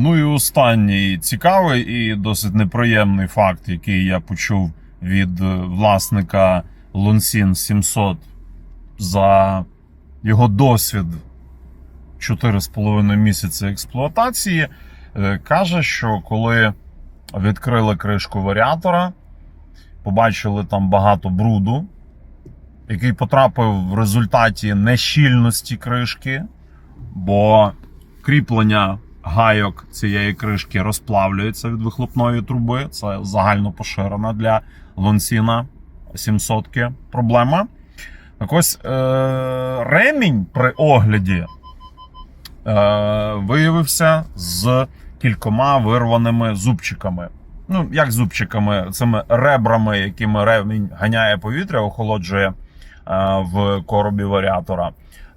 Ну і останній цікавий і досить неприємний факт, який я почув від е, власника Лунсін 700 за його досвід 4,5 місяці експлуатації. Е, Каже, що коли відкрили кришку варіатора, побачили там багато бруду, який потрапив в результаті нещільності кришки, бо кріплення гайок цієї кришки розплавлюється від вихлопної труби. Це загально поширена для Лонсіна 700 проблема. Так ось е- ремінь при огляді е- виявився з кількома вирваними зубчиками. Ну, як зубчиками, цими ребрами, якими ремінь ганяє повітря, охолоджує е, в коробі варіатора.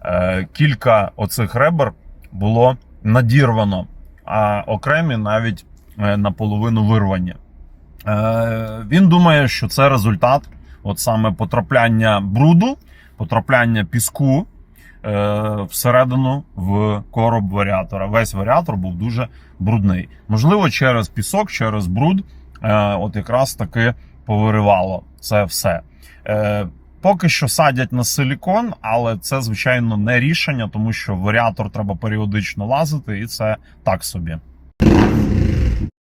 Е, кілька оцих ребер було надірвано, а окремі навіть е, наполовину вирвані. Е, Він думає, що це результат от саме потрапляння бруду, потрапляння піску е, всередину в короб варіатора. Весь варіатор був дуже брудний. Можливо, через пісок, через бруд, от якраз таки повиривало це все. Поки що садять на силікон, але це звичайно не рішення, тому що варіатор треба періодично лазити, і це так собі.